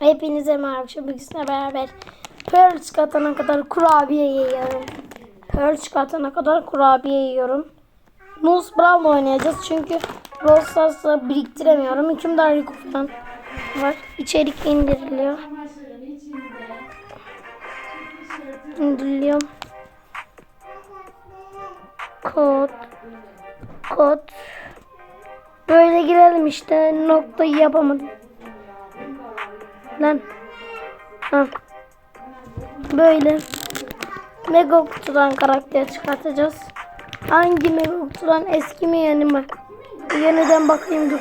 Hepinize merhaba. Bugün beraber Pearl çıkartana kadar kurabiye yiyorum. Pearl çıkartana kadar kurabiye yiyorum. Nuz Brawl'la oynayacağız çünkü Brawl biriktiremiyorum. Hükümdar Rico falan var. İçerik indiriliyor. İndiriliyor. Kod. Kod. Böyle girelim işte. Noktayı yapamadım. Lan. Böyle. Mega kutudan karakter çıkartacağız. Hangi mega kutudan eski mi yeni mi? Yeniden bakayım dur.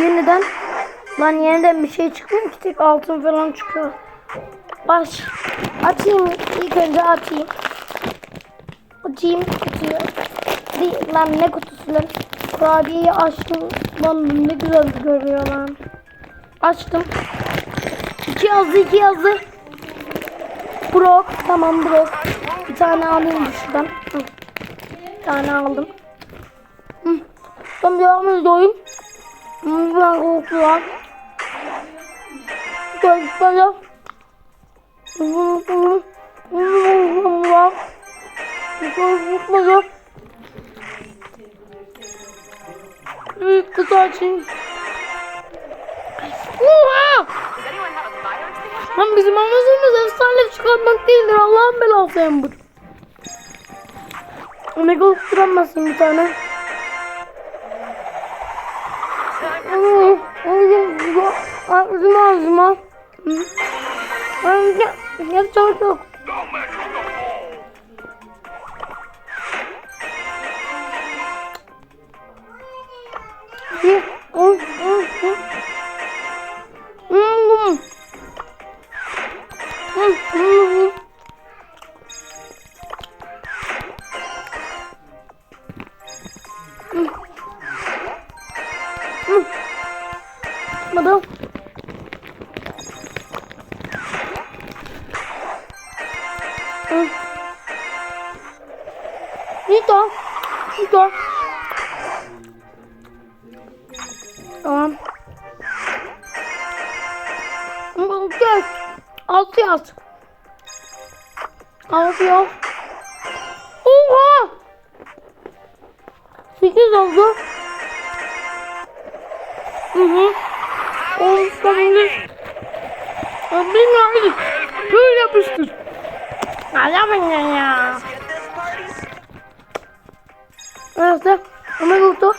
Yeniden. Lan yeniden bir şey çıkmıyor ki tek altın falan çıkıyor. Baş. Açayım. ilk önce açayım. Açayım kutuyu. Değil, lan ne kutusu lan? Kurabiyeyi açtım. Lan ne güzel görüyor lan. Açtım. İki yazdı iki yazdı. Brok. Tamam Brok. Bir tane alayım şuradan. Hı. Bir tane aldım. Hı. Ben devam ediyorum. Ben korkuyorum. Hı, hı. Korkmadım. Büyük kutu açayım. Oha! Lan bizim amacımız efsane çıkartmak değildir. Allah'ın belası Ember. Omega tutturamazsın bir tane. Ağzıma ağzıma. Gel, gel çabuk yok. Nito. Nito. Tamam. Gel. Altı yaz. Altı yaz. Oha! Sekiz oldu. Hı hı. Oğlum sonunda. Bilmiyorum. Böyle yapıştır. Alamayın ya. Evet. Ama yoktu.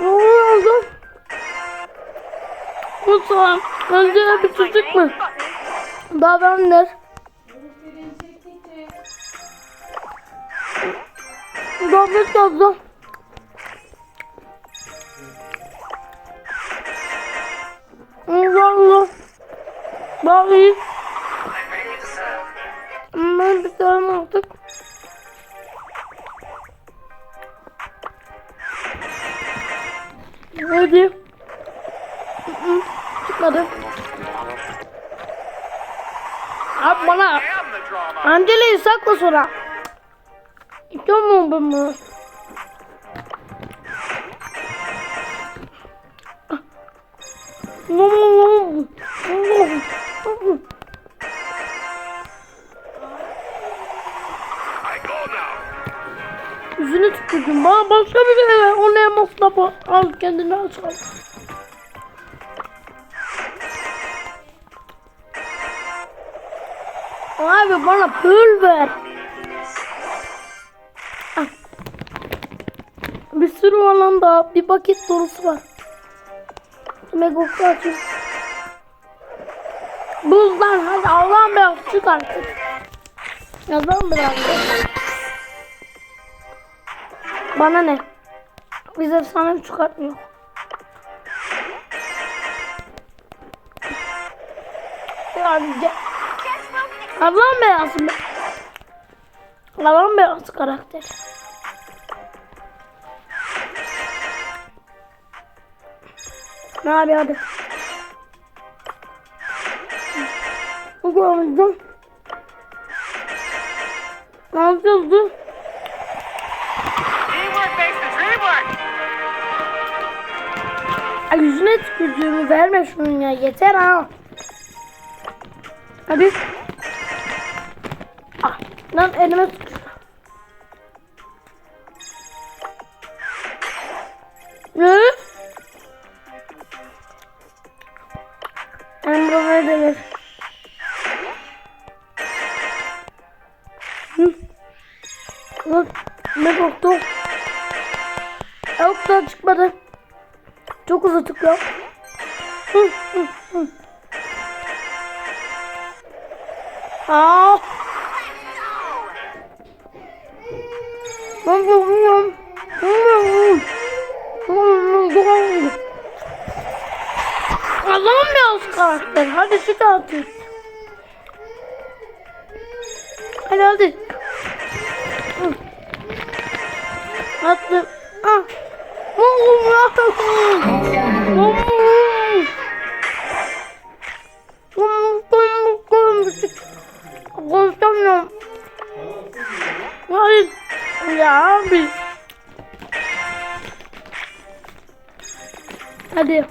Ne oldu? Lütfen. Önce bir çocuk mu? Daha bendir. Daha bir oldu. Ben bir tane aldık. Hadi. Çıkmadı. Abi bana Angela'yı sakla sonra. İstiyorum ben bunu. Bu? Al kendini al çal. Abi bana pul ver. Ah. Bir sürü olan daha bir paket dolusu var. Mega açayım. Buzdan hadi Allah'ım biraz çık artık. Yazalım biraz. Bana ne? Biz efsane çıkartmıyor. Yani Allah'ın belası be. Allah'ın belası karakter. Ne abi hadi. Bu görmüştüm. Ne yapacağız Niye tükürdüğümü verme şunun ya. Yeter ha. Hadi. Ah, lan elime tükür. Tıklıyor. Hı, hı, hı. Aa! Ben. Bilmiyorum. Allah'ım biraz karakter. Hadi süt atın. Hadi hadi. Attım. Ah. Konuşamıyorum. Hayır. Ya abi. Hadi.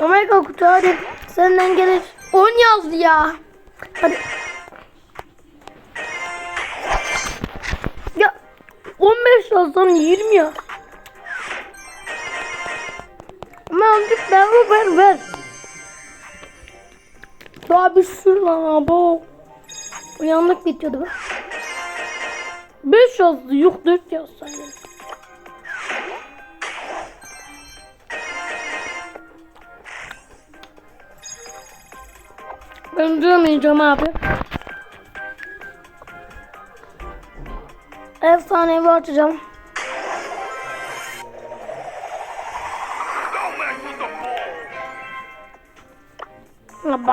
Omega kutu hadi. Senden gelir. 10 yazdı ya. Hadi. 15 yazsan 20 ya. Ama azıcık ver ver ver. Daha bir sürü lan abo. Uyanlık bitiyordu be. 5 yazdı yok 4 yazsaydım. Ben duramayacağım abi. Efsanevi açacağım.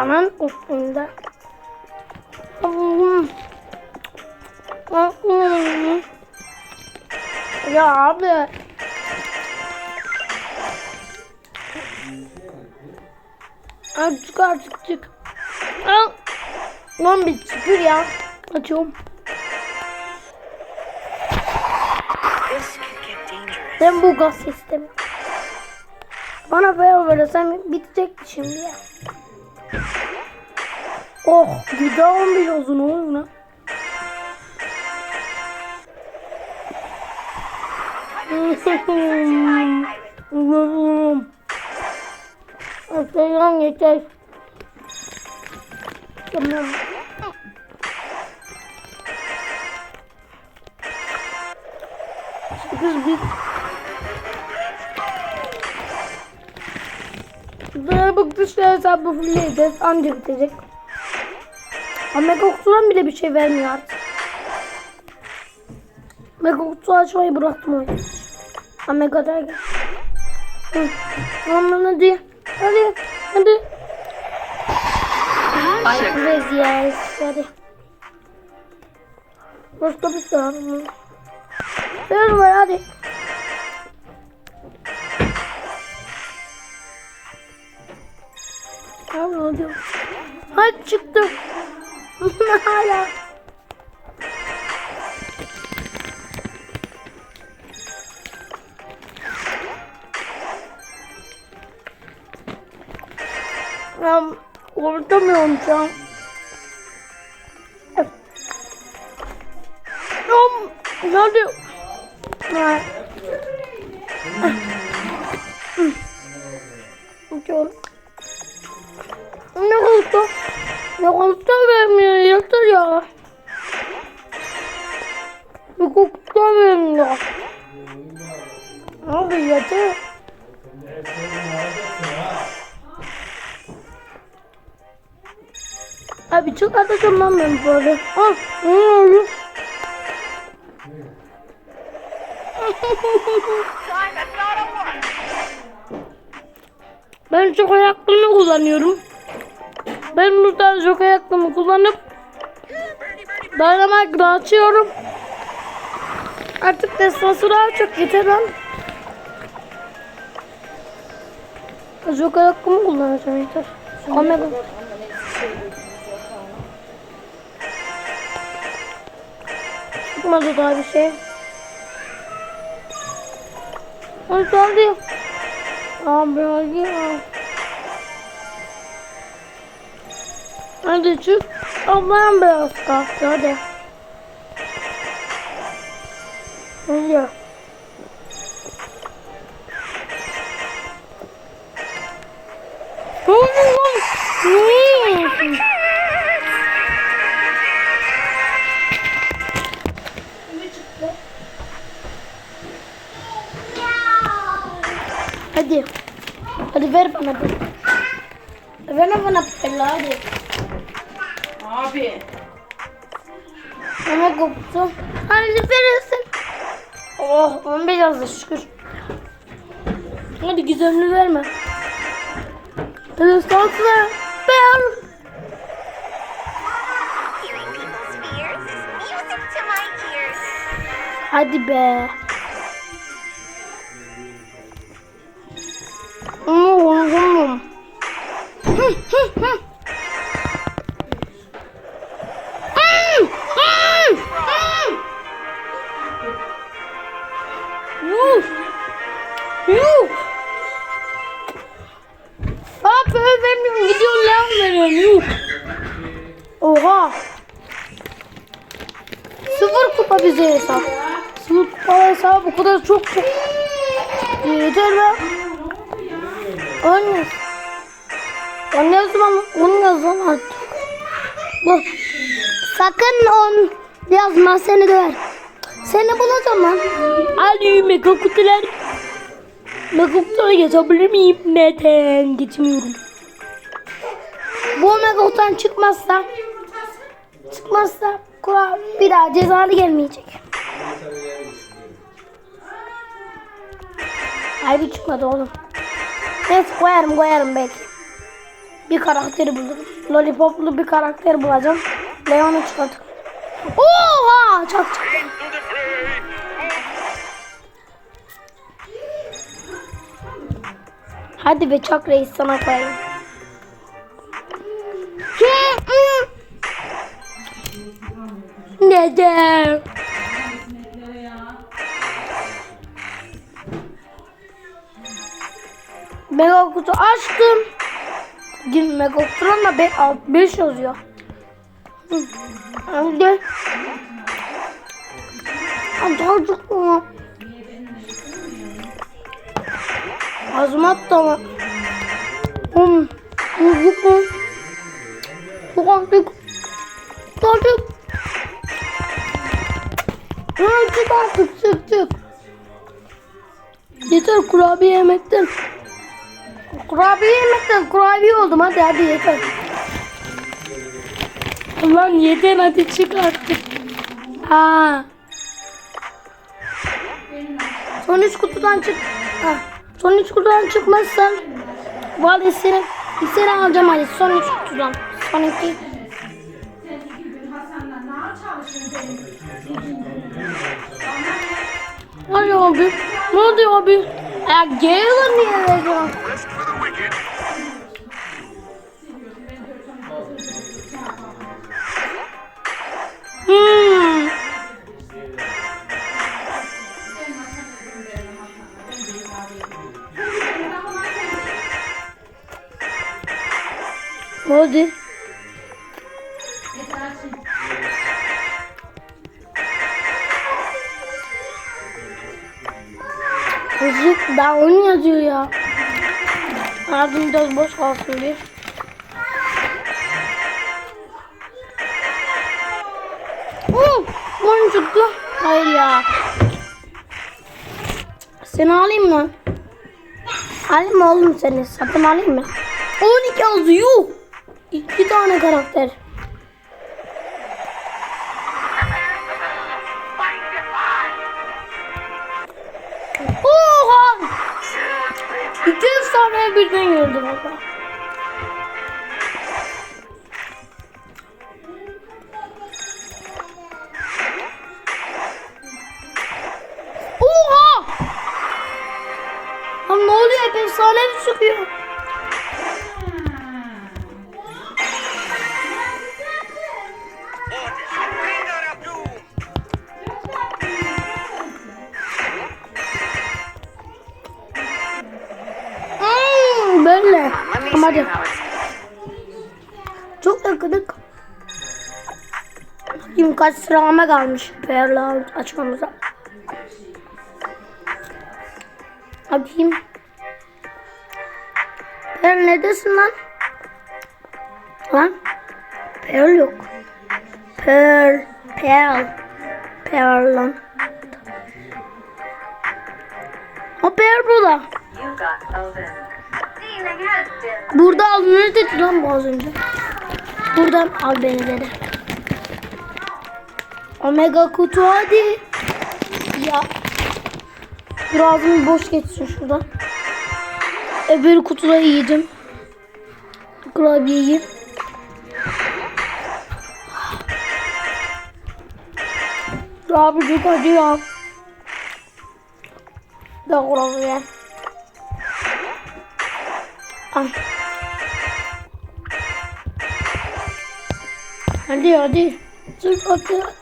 Bana üstünde. Ya abi. Çık artık çık. Lan bir çıkır ya. Açıyorum. Ben bu gaz sistemi. Bana böyle verirsen bitecekti şimdi ya. Oh güzel olmuş uzun olur lan. Allah'ım. Aslan geçer. Tamam. Kız bir Böyle bu güçlü hesabı fullleyeceğiz. Anca bitecek. Omega kutudan bile bir şey vermiyor artık. Omega kutu açmayı bıraktım oyunu. Omega da gel. Aman hadi. Hadi. Hadi. Ay rezil. Hadi. Başka bir şey var mı? Ver hadi. Abi hadi. Hadi çıktım. Hala. Ya korkutamıyorum şu an. Ya hadi. Ha. Uçuyorum. Ne? Ne oldu vermiyor yeter ya. Bir kokta vermiyor. Abi yeter. Abi çok atacağım ben böyle. Ah, ne oldu? Ben çok ayakkabımı kullanıyorum. Ben burada çok ayakkabımı kullanıp Dynamite açıyorum. Artık destansı daha çok yeter lan. Çok ayakkabımı kullanacağım yeter. Omega. Çıkmadı daha bir şey. Hadi hadi. Abi hadi ya. Hadi çık. Ablam beyaz kalktı hadi. Hadi. Ama koptu. Hadi verirsin. Oh 15 yazdı şükür. Hadi gizemli verme. Hadi sakla. Ver. Hearing people's Yuh. Bak böyle vermiyorum. Gidiyorum lan veriyorum. Yuh. Oha. Sıfır kupa bize hesap. Sıfır kupa hesap bu kadar çok çok. Yeter be. Anne. Anne yazmam. Onu yazmam artık. Bu. Sakın on yazma seni döver. Seni bulacağım lan. Ali mega kutular. Mega kutulara geçebilir miyim? Neden geçmiyorum? Bu mega kutudan çıkmazsa çıkmazsa kural bir daha cezalı gelmeyecek. Bir çıkmadı oğlum. Neyse koyarım koyarım belki. Bir karakteri bulurum. Lollipoplu bir karakter bulacağım. Leon'u çıkartırım. Oha! Çak çak. Hadi be çak reis sana koyayım. Neden? Mega kutu açtım. Gün mega kutunun da 5 yazıyor. Hı. Hadi. Hadi Azmat da? Hmm. Azıcık mı? Çok azıcık. Azıcık. Ha, çık artık çık çık. Yeter kurabiye yemekten. Kurabiye yemekten kurabiye oldum hadi hadi yeter. Lan yeter hadi çık artık. Ha. Son üç kutudan çık. Ha. Son üç kutudan çıkmazsan Vallahi seni, seni alacağım hadi son üç kutudan. Son iki. Hadi abi. Ne oluyor abi? Ya geliyor niye veriyorsun? Hmm. Hadi. Azıcık daha oyun yazıyor ya. Ağzım biraz boş kalsın bir. Oo, oyun çıktı. Hayır ya. Seni alayım mı? Alayım mı oğlum seni? Satın alayım mı? 12 yazdı yuh. İki tane karakter. Oha! İki efsane birden gördüm valla. Oha! Lan ne oluyor? Hep efsane mi çıkıyor? Bakayım kaç sıralama kalmış Perle açmamıza. Bakayım. Perle neredesin lan? Lan? Pearl yok. Pearl. Pearl. Pearl lan. O Pearl burada. Burada al ne dedi lan bu az önce? Buradan al beni dedi. Omega kutu hadi. Ya. Dur ağzım boş geçsin şurada. Öbür kutuda yiyeceğim. Kurabiyeyi. Dur abi çok acı ya. Da kurabiye. Al. Hadi hadi. Çık hadi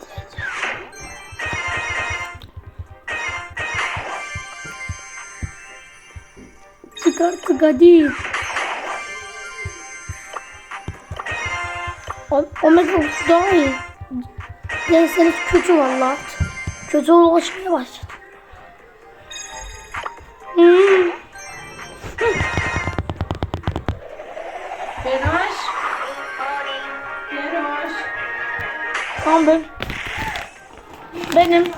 Çık artık hadi. O- Omega uçtu daha iyi. Neyse kötü valla. Kötü ulaşmaya başladı. Hmm. Beroş. Beroş. Tamam ben. Benim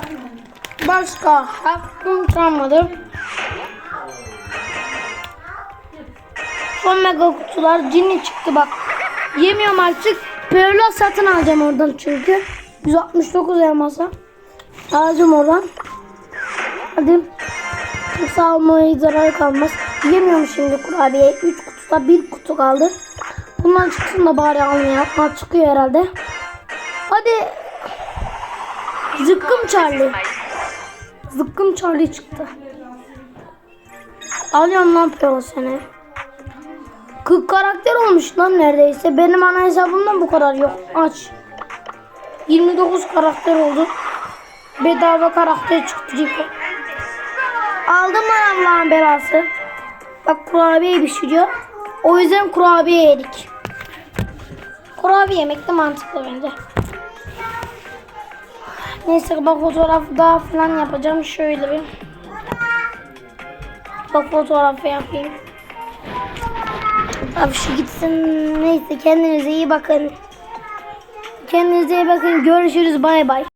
başka hakkım kalmadı. Son mega kutular cini çıktı bak. Yemiyorum artık. Pearl'a satın alacağım oradan çünkü. 169 elmasa. Alacağım oradan. Hadi. Kimse almaya zarar kalmaz. Yemiyorum şimdi kurabiye. 3 kutuda 1 kutu kaldı. Bundan çıksın da bari almaya. Ha, çıkıyor herhalde. Hadi. Zıkkım Charlie. Zıkkım Charlie çıktı. Alıyorum lan Pearl seni. 40 karakter olmuş lan neredeyse. Benim ana hesabımdan bu kadar yok. Aç. 29 karakter oldu. Bedava karakter çıktı. Aldım lan Allah'ın belası. Bak kurabiye pişiriyor. O yüzden kurabiye yedik. Kurabiye yemek de mantıklı bence. Neyse bak fotoğraf daha falan yapacağım. Şöyle bir. Bak fotoğrafı yapayım. Abi şu gitsin. Neyse kendinize iyi bakın. Kendinize iyi bakın. Görüşürüz. Bay bay.